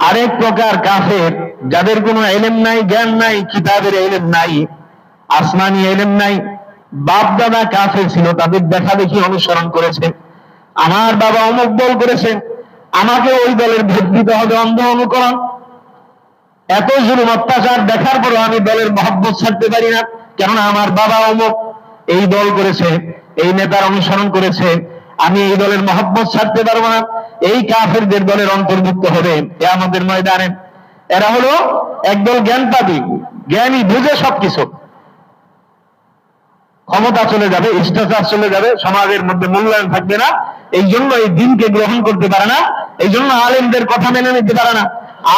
আরেক প্রকার কাফের, যাদের কোনো এলেম নাই, জ্ঞান নাই, কিতাবের এলেম নাই, আসমানি এলেম নাই। বাপ দাদা কাফের ছিল, তাদের দেখা দেখি অনুসরণ করেছে। আমার বাবা অমুক দল করেছে আমাকে ওই দলের ভোট দিতে হবে, অন্ধ অনুকরণ। এত জুলুম, অত্যাচার দেখার পরও আমি দলের মহব্বত ছাড়তে পারি না, কেননা আমার বাবা অমুক। এই দল করেছে, এই নেতার অনুসরণ করেছে আমি এই দলের মহব্বত ছাড়তে পারব না। এই কাফেরদের দলের অন্তর্ভুক্ত হবে এ আমাদের ময়দানে। এরা হলো একদল জ্ঞানপাতি জ্ঞানী বুঝে সবকিছু। ক্ষমতা চলে যাবে স্ট্যাচার চলে যাবে, সমাজের মধ্যে মূল্যায়ন থাকবে না। এই জন্য এই দিনকে গ্রহণ করতে পারে না। এই জন্য আলেমদের কথা মেনে নিতে পারে না।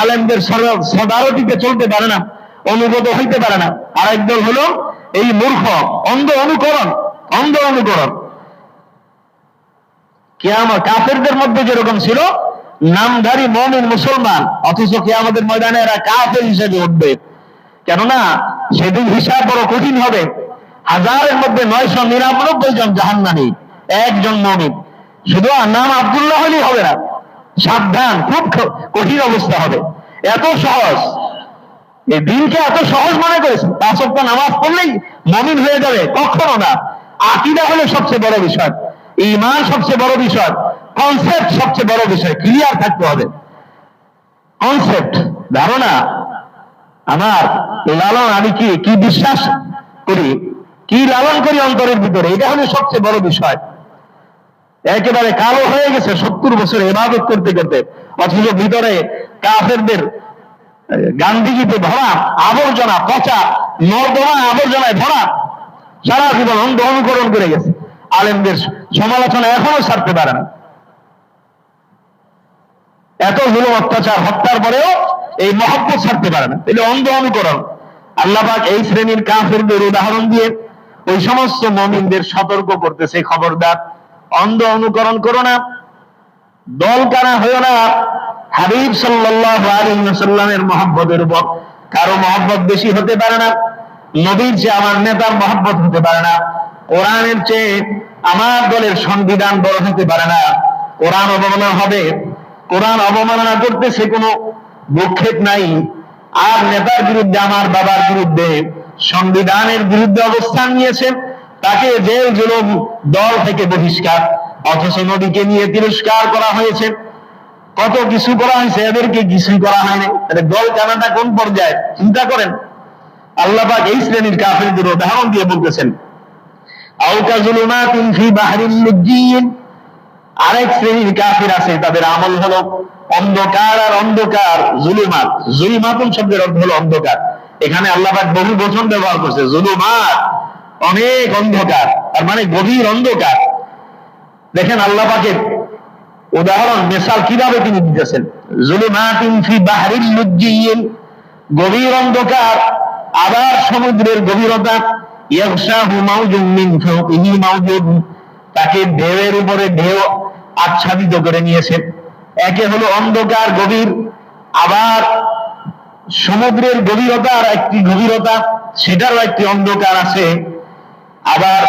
আলেমদের সদারতিতে চলতে পারে না। অনুগত হইতে পারে না। আর একদল হলো এই মূর্খ, অন্ধ অনুকরণ অন্ধ অনুকরণ। কেয়ামত কাফেরদের মধ্যে যেরকম ছিল, নামধারী মমিন মুসলমান, অথচ কেয়ামতের ময়দানে এরা কাফের হিসেবে উঠবে। কেননা, সেদিন হিসাব বড় কঠিন হবে। হাজারের মধ্যে নয়শো নিরানব্বই জন জাহান্নানি একজন মমিন। শুধু নাম আব্দুল্লাহ হলেই হবে না, সাবধান, খুব কঠিন অবস্থা হবে। এত সহজ। এই দিনকে এত সহজ মনে করেছে পাঁচ ওয়াক্ত নামাজ পড়লেই মমিন হয়ে যাবে, কখনো না। আকিদা হলে সবচেয়ে বড় বিষয়। ইমান সবচেয়ে বড় বিষয় কনসেপ্ট সবচেয়ে বড় বিষয় ক্লিয়ার থাকতে হবে। কনসেপ্ট ধারণা, আমার লালন আমি কি কি বিশ্বাস করি, কি লালন করি অন্তরের ভিতরে, এটা হলো সবচেয়ে বড় বিষয়। একেবারে কালো হয়ে গেছে সত্তর বছর এবাদত করতে করতে, অথচ ভিতরে কাফেরদের, গান্ধীজিতে ভরা আবর্জনা, পচা, নর্দমা আবর্জনায় ভরা, সারা জীবন অন্ধ অনুকরণ করে গেছে। আলেমদের সমালোচনা এখনও ছাড়তে পারে না। এত জুলুম, অত্যাচার, হত্যার পরেও এই মহব্বত ছাড়তে পারে না। তাহলে অন্ধ অনুকরণ আল্লাহবাক এই শ্রেণির কাফেরদের উদাহরণ দিয়ে ওই সমস্ত মমিনদের সতর্ক করতেছে খবরদার। অন্ধ অনুকরণ করো না। দল কানা হয়েও না। হাবিব আলাইহি ওয়াসাল্লামের মহব্বতের উপর কারও মহব্বত বেশি হতে পারে না। নবীর চেয়ে আমার নেতার মহব্বত হতে পারে না। কোরআনের চেয়ে আমার দলের সংবিধান বড় হতে পারে না। কোরআন অবমাননা হবে। কোরআন অবমাননা করতে সে কোনো ভূক্ষেপ নাই। আর নেতার বিরুদ্ধে, আমার বাবার বিরুদ্ধে সংবিধানের বিরুদ্ধে অবস্থান নিয়েছেন। তাকে জেল জুলুম দল থেকে বহিষ্কার, অথচ নদীকে নিয়ে তিরস্কার করা হয়েছে। কত কিছু করা হয়েছে, এদেরকে কিছুই করা হয়নি। তাহলে দল জানাটা কোন পর্যায়ে? চিন্তা করেন। আল্লাহ এই শ্রেণির কাফেরদের উদাহরণ দিয়ে বলতেছেন। আরেক শ্রেণির কাফির আছে, তাদের আমল হলো অন্ধকার আর অন্ধকার, জুলুমাত। শব্দের অর্থ হলো অন্ধকার। এখানে বহু বচন ব্যবহার করছে, জুলুমাত, অনেক অন্ধকার, তার মানে গভীর অন্ধকার। দেখেন আল্লাহ পাকের উদাহরণ, মেসাল কীভাবে তিনি দিতেছেন? জুলুমাতিন গভীর অন্ধকার, আবার সমুদ্রের গভীরতা তাকে ঢেউয়ের উপরে ঢেউ আচ্ছাদিত করে নিয়েছে। একে হলো অন্ধকার গভীর, আবার সমুদ্রের গভীরতার একটি গভীরতা, সেটারও একটি অন্ধকার আছে। আবার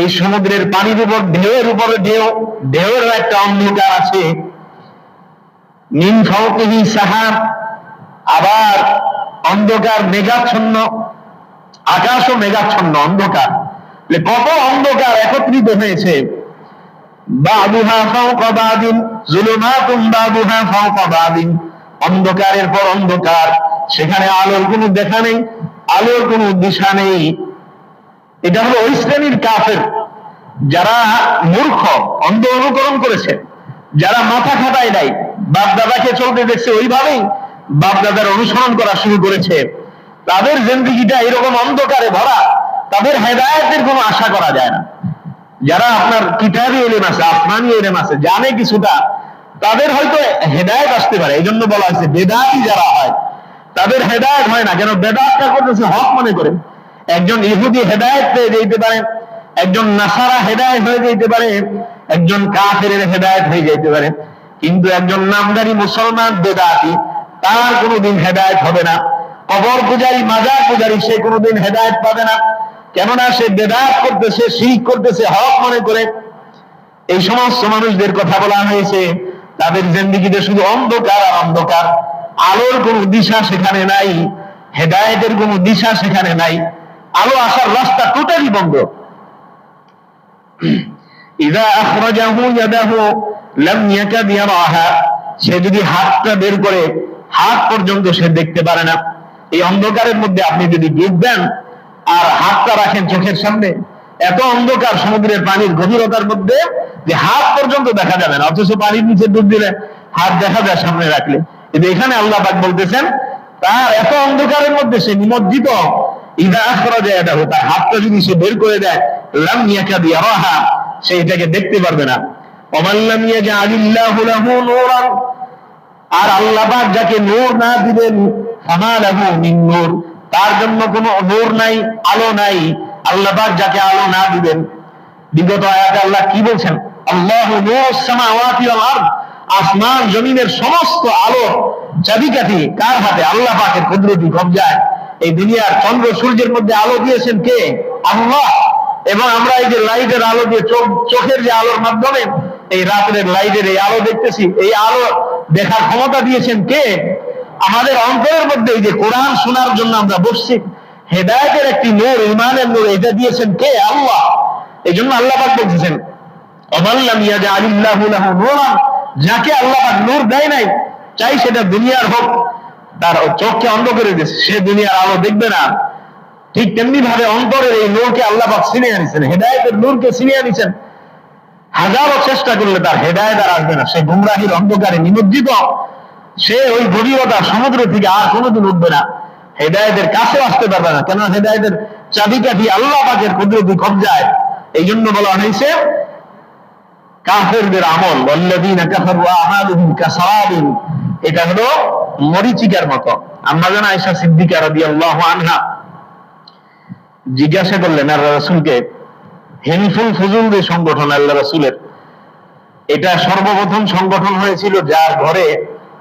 এই সমুদ্রের পানির উপর, ঢেউয়ের উপরে ঢেউ, ঢেউয়েরও একটা অন্ধকার আছে। নিম সাহাব আবার অন্ধকার মেঘাচ্ছন্ন আকাশও মেঘাচ্ছন্ন অন্ধকার। কত অন্ধকার একত্রিত হয়েছে। অন্ধকারের পর অন্ধকার। সেখানে আলোর কোনো দেখা নেই, আলোর কোনো দিশা নেই। এটা হলো ওই শ্রেণির কাফের। যারা মূর্খ, অন্ধ অনুকরণ করেছে। যারা মাথা খাটায় নাই বাপ দাদাকে চলতে দেখছে ওইভাবেই বাপ দাদার অনুসরণ করা শুরু করেছে। তাদের জিন্দগিটা এরকম অন্ধকারে ভরা, তাদের হেদায়তের কোনো আশা করা যায় না। যারা আপনার কিতাবি এলেম আছে, আসমানি এলেম আছে, জানে কিছুটা, তাদের হয়তো হেদায়ত আসতে পারে। এই জন্য বলা হয়েছে, বেদাতি যারা হয়, তাদের হেদায়ত হয় না। কেন? বেদাতটা করতেছে হক মনে করে। একজন ইহুদি হেদায়ত পেয়ে যেতে পারে, একজন নাসারা হেদায়ত হয়ে যেতে পারে, একজন কাফের হেদায়ত হয়ে যেতে পারে। কিন্তু একজন নামদারি মুসলমান বেদাতি, তার কোনোদিন হেদায়ত হবে না। কবর পূজারি, মাজার পূজারি, সে কোনোদিন হেদায়ত পাবে না। কেননা সে বেদাত করতেছে শিখ করতেছে, হক মনে করে। এই সমস্ত মানুষদের কথা বলা হয়েছে। তাদের জিন্দিগিতে শুধু অন্ধকার আর অন্ধকার। আলোর কোনো দিশা সেখানে নাই, হেদায়েতের কোনো দিশা সেখানে নাই। আলো আসার রাস্তা টোটালি বন্ধ। ইদা আখরাজাহু ইয়াদাহু, লাম ইয়াকাদ ইয়ারাহা সে যদি হাতটা বের করে, হাত পর্যন্ত সে দেখতে পারে না। এই অন্ধকারের মধ্যে আপনি যদি ডুব দেন আর হাতটা রাখেন চোখের সামনে, এত অন্ধকার সমুদ্রের পানির গভীরতার মধ্যে যে হাত পর্যন্ত দেখা যাবে না, অথচ পানির নিচে ডুব দিলে হাত দেখা যায় সামনে রাখলে। কিন্তু এখানে আল্লাহ পাক বলতেছেন, তার এত অন্ধকারের মধ্যে সে নিমজ্জিত, ইদা আখরা যায় এটা তার হাতটা যদি সে বের করে দেয়, লাম ইয়াকাদ ইয়ারাহা, সে এটাকে দেখতে পারবে না। ওমাল্লাম ইয়াজআলিল্লাহু লাহু নূরান আর আল্লাহ যাকে নূর না দিবেন ফামা লাহু মিন নূর। তার জন্য কোনো নূর নাই, আলো নাই। আল্লাহ যাকে আলো না দিবেন। বিগত আয়াতে আল্লাহ কি বলছেন? আল্লাহু আসমান, জমিনের সমস্ত আলো, চাবিকাঠি কার হাতে? আল্লাহ পাকের কুদরতি কবজায়। এই দুনিয়ার চন্দ্র সূর্যের মধ্যে আলো দিয়েছেন কে? আল্লাহ। এবং আমরা এই যে লাইটের আলো দিয়ে চোখ চোখের যে আলোর মাধ্যমে এই রাতের লাইটের এই আলো দেখতেছি, এই আলো দেখার ক্ষমতা দিয়েছেন কে? আমাদের অন্তরের মধ্যে এই যে কোরআন শোনার জন্য আমরা বসছি, হেদায়তের একটি নূর ইমানের নূর, এটা দিয়েছেন কে? আল্লাহ। এই জন্য আল্লাহ পাক বলতেছেন অমাল্লাম ইয়াজা আলিল্লাহু লাহু নূরান যাকে আল্লাহ পাক নূর দেয় নাই, চাই সেটা দুনিয়ার হোক। তার চোখকে অন্ধ করে দিয়েছে, সে দুনিয়ার আলো দেখবে না। ঠিক তেমনি ভাবে অন্তরের এই নূরকে আল্লাহ পাক ছিনিয়ে আনিছেন, হেদায়েতের নূরকে ছিনিয়ে আনিছেন। হাজারো চেষ্টা করলে তার হেদায়েত আর আসবে না। সে গুমরাহির অন্ধকারে নিমজ্জিত। সে ওই গভীরতা সমুদ্র থেকে আর কোনোদিন উঠবে না। হেদায়েতের কাছে আসতে পারবে না। কেন হেদায়েতের চাবিকাঠি আল্লাহ পাকের কুদরতি কবজায়। এই জন্য বলা হয়েছে, কাফেরদের আমল, ওয়াল্লাযীনা কাফারু এটা হলো মরিচিকার মতো। আম্মা জান আয়েশা সিদ্দিকা রাদিয়াল্লাহু আনহা জিজ্ঞাসা করলেন আর রাসূলকে হেনফুল ফুজুল যে সংগঠন, আল্লাহ রাসূলের। এটা সর্বপ্রথম সংগঠন হয়েছিল যার ঘরে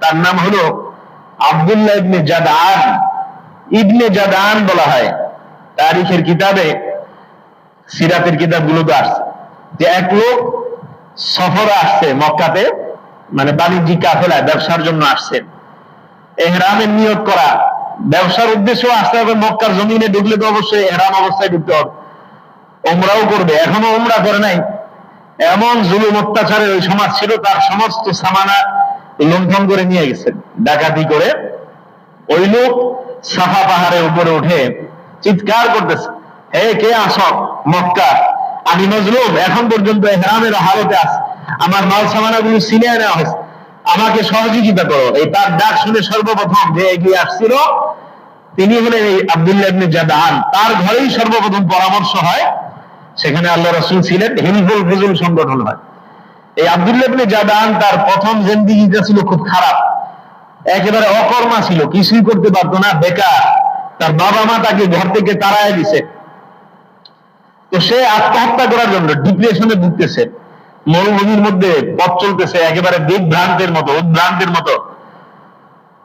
তার নাম হলো আব্দুল্লাহ ইবনে জাদান ইবনে জাদান বলা হয়। তারিখের কিতাবে, সিরাতের কিতাবগুলোতে আসছে। যে এক লোক সফরে আসছে মক্কাতে মানে বাণিজ্যিক কাফেলায়, ব্যবসার জন্য আসছেন এহরামের নিয়োগ করা। ব্যবসার উদ্দেশ্য আসতে হবে, মক্কার জমিনে ঢুকলে তো অবশ্যই এহরাম অবস্থায় ঢুকতে হবে। ওমরাও করবে, এখনও ওমরা করে নাই। এমন জুলুম অত্যাচারের ওই সমাজ ছিল, তার সমস্ত সামানা লুণ্ঠন করে নিয়ে গেছে, ডাকাতি করে। ওই লোক সাফা পাহাড়ের উপরে উঠে চিৎকার করতেছে, হে, কে আস মক্কা? আমি মজলুম, এখন পর্যন্ত হেরামের হালতে আছে। আমার মাল সামানা গুলো ছিনিয়ে নেওয়া হয়েছে। আমাকে সহযোগিতা করো। এই তার ডাক শুনে সর্বপ্রথম যে এগিয়ে আসছিল, তিনি হলেন এই আব্দুল্লাহ জাদান। তার ঘরেই সর্বপ্রথম পরামর্শ হয় সেখানে আল্লাহ রসুল ছিলেন হিলফুল ফুজুল সংগঠন হয় এই আব্দুল্লাহ জাদান তার প্রথম জিন্দিগিটা ছিল খুব খারাপ। একেবারে অকর্মা ছিল, কিছুই করতে পারতো না, বেকার। তার বাবা মা তাকে ঘর থেকে তাড়ায় দিছে। তো সে আত্মহত্যা করার জন্য ডিপ্রেশনে ভুগতেছে। মরুভূমির মধ্যে পথ চলতেছে, একেবারে বিভ্রান্তের মতো, উদ্ভ্রান্তের মতো।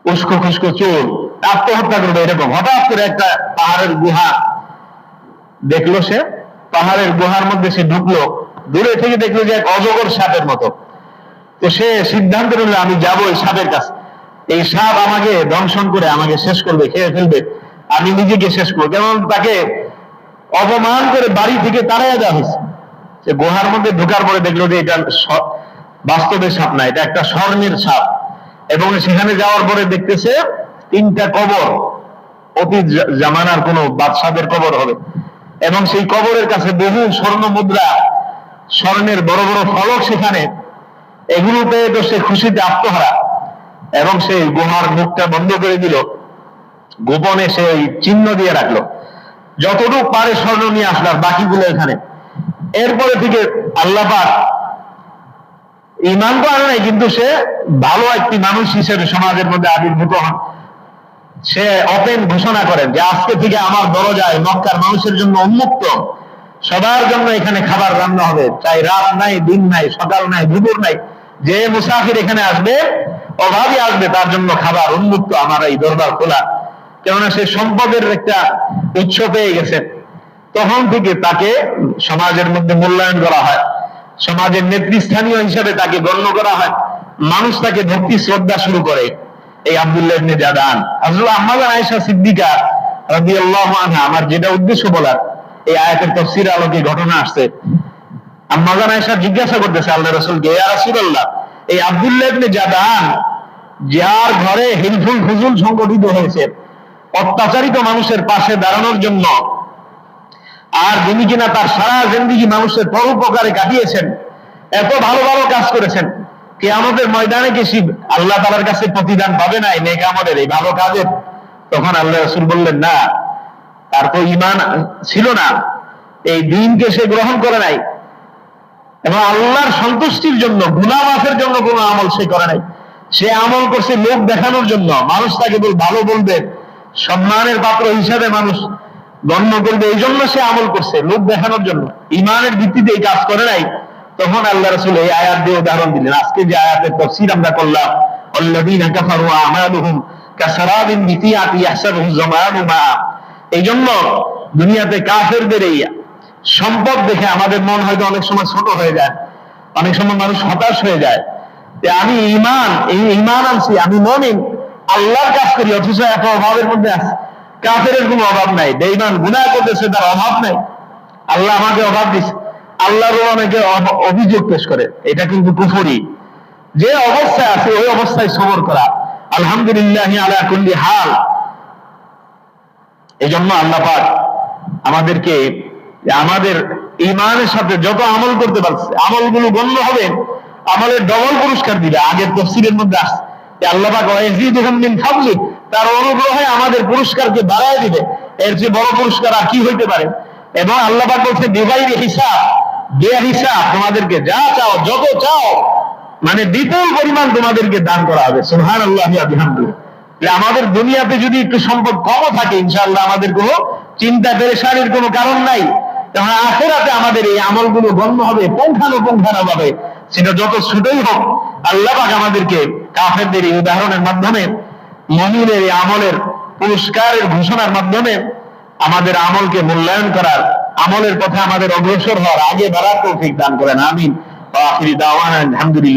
উস্কো খুস্কো চোর, আত্মহত্যা করবে এরকম। হঠাৎ করে একটা পাহাড়ের গুহা দেখল সে পাহাড়ের গুহার মধ্যে সে ঢুকলো, দূরে থেকে দেখল যে এক অজগর সাপের মতো। তো সে সিদ্ধান্ত নিল, আমি যাব এই সাপের কাছে। এই সাপ আমাকে দংশন করে আমাকে শেষ করবে, খেয়ে ফেলবে। আমি নিজেকে শেষ করব। কেমন তাকে অপমান করে বাড়ি থেকে তাড়াইয়া দেওয়া হয়েছে। সে গুহার মধ্যে ঢোকার পরে দেখল যে এটা বাস্তবের সাপ না, এটা একটা স্বর্ণের সাপ। এবং সেখানে যাওয়ার পরে দেখতেছে তিনটা কবর। অতীত জামানার কোন বাদশাদের কবর হবে। এবং সেই কবরের কাছে বহু স্বর্ণ মুদ্রা, স্বর্ণের বড় বড় ফলক সেখানে, এগুলো পেয়ে তো সে খুশিতে আত্মহারা। এবং সেই গুহার মুখটা বন্ধ করে দিল। গোপনে সে ওই চিহ্ন দিয়ে রাখল। যতটুকু পারে স্বর্ণ নিয়ে আসলাম বাকিগুলো এখানে। এরপরে থেকে আল্লাহ ইমান তো আনে নাই, কিন্তু সে ভালো একটি মানুষ হিসেবে সমাজের মধ্যে আবির্ভূত হন। সে ওপেন ঘোষণা করেন যে আজকে থেকে আমার দরজায় মক্কার মানুষের জন্য উন্মুক্ত। সবার জন্য এখানে খাবার রান্না হবে। চাই রাত নাই, দিন নাই, সকাল নাই, দুপুর নাই। যে মুসাফির এখানে আসবে, অভাবী আসবে, তার জন্য খাবার উন্মুক্ত আমার এই দরবার খোলা। কেননা সে সম্পদের একটা উৎস পেয়ে গেছে। তখন থেকে তাকে সমাজের মধ্যে মূল্যায়ন করা হয়। সমাজের নেতৃস্থানীয় হিসাবে তাকে গণ্য করা হয়। মানুষ তাকে ভক্তি, শ্রদ্ধা শুরু করে। এই আব্দুল্লাহ ইবনে জাদান। হযরত আহমদ আয়েশা সিদ্দিকা রাদিয়াল্লাহু আনহা, আমার যেটা উদ্দেশ্য বলার, এই আয়াতের তাফসীর আলোকে ঘটনা আসছে। আম্মাজান আয়েশা জিজ্ঞাসা করতেছে রাসূলকে, ইয়া রাসূলুল্লাহ, এই আব্দুল্লাহ ইবনে জাদান, যার ঘরে হিলফুল ফুজুল সংগঠিত হয়েছে, অত্যাচারিত মানুষের পাশে দাঁড়ানোর জন্য, আর যিনি কিনা তার সারা জিন্দিগি মানুষের পরোপকারে কাটিয়েছেন, এত ভালো ভালো কাজ করেছেন কে আমাদের ময়দানে কি আল্লাহ তালার কাছে প্রতিদান পাবে না এই নেক আমাদের এই ভালো কাজের? তখন আল্লাহ রসুল বললেন, না, তার তো ইমান ছিল না। এই দিনকে সে গ্রহণ করে নাই। এবং আল্লাহর সন্তুষ্টির জন্য গুনা মাফের জন্য কোনো আমল সে করে নাই। সে আমল করছে লোক দেখানোর জন্য। মানুষ তাকে বল, ভালো বলবে, সম্মানের পাত্র হিসাবে মানুষ গণ্য করবে। এই জন্য সে আমল করছে লোক দেখানোর জন্য। ইমানের ভিত্তিতে এই কাজ করে নাই। তখন আল্লাহ রসুল এই আয়াত দিয়ে উদাহরণ দিলেন। আজকে যে আয়াতের তফসির আমরা করলাম অল্লাদিন কাফারু এই জন্য দুনিয়াতে কাফেরদের এই সম্পদ দেখে আমাদের মন হয়তো অনেক সময় ছোট হয়ে যায়, অনেক সময় মানুষ হতাশ হয়ে যায়। যে আমি ইমান এই ইমান আনছি, আমি মমিন, আল্লাহর কাজ করি, অথচ এত অভাবের মধ্যে আছে। কাফের কোনো অভাব নাই বেইমান গুনা করতেছে, তার অভাব নাই। আল্লাহ আমাকে অভাব দিছে। আল্লাহরও অনেকে অভিযোগ পেশ করে, এটা কিন্তু কুফরি। যে অবস্থায় আছে, ওই অবস্থায় সবর করা। আলহামদুলিল্লাহ আলা হাল। এই জন্য আল্লাহ পাক আমাদেরকে, আমাদের ইমানের সাথে যত আমল করতে পারছে, আমলগুলো গণ্য হবে, আমলের ডবল পুরস্কার দিবে। আগের তফসিলের মধ্যে আসছে আল্লাহ পাক তার অনুগ্রহে আমাদের পুরস্কারকে বাড়ায় দিবে। এর বড় পুরস্কার আর কি হইতে পারে? এবং আল্লাহ পাক বলছে, বিগাইরি হিসাব। বে হিসাব তোমাদেরকে যা চাও, যত চাও মানে বিপুল পরিমাণ তোমাদেরকে দান করা হবে। সুবহান আল্লাহ আমাদের দুনিয়াতে যদি একটু সম্পদ কমও থাকে, ইনশাআল্লাহ আমাদের কোনো চিন্তা পেরেশানির কোনো কারণ নাই। তখন আখেরাতে আমাদের এই আমলগুলো গণ্য হবে, পুঙ্খানুপুঙ্খানো ভাবে। সেটা যত ছোটই হোক, আল্লাহ আমাদেরকে কাফেরদের এই উদাহরণের মাধ্যমে, মমিনের এই আমলের পুরস্কারের ঘোষণার মাধ্যমে আমাদের আমলকে মূল্যায়ন করার আমলের পথে আমাদের অগ্রসর হওয়ার আগে বেড়ার তৌফিক দান করেন আমিন। আলহামদুলিল্লাহ।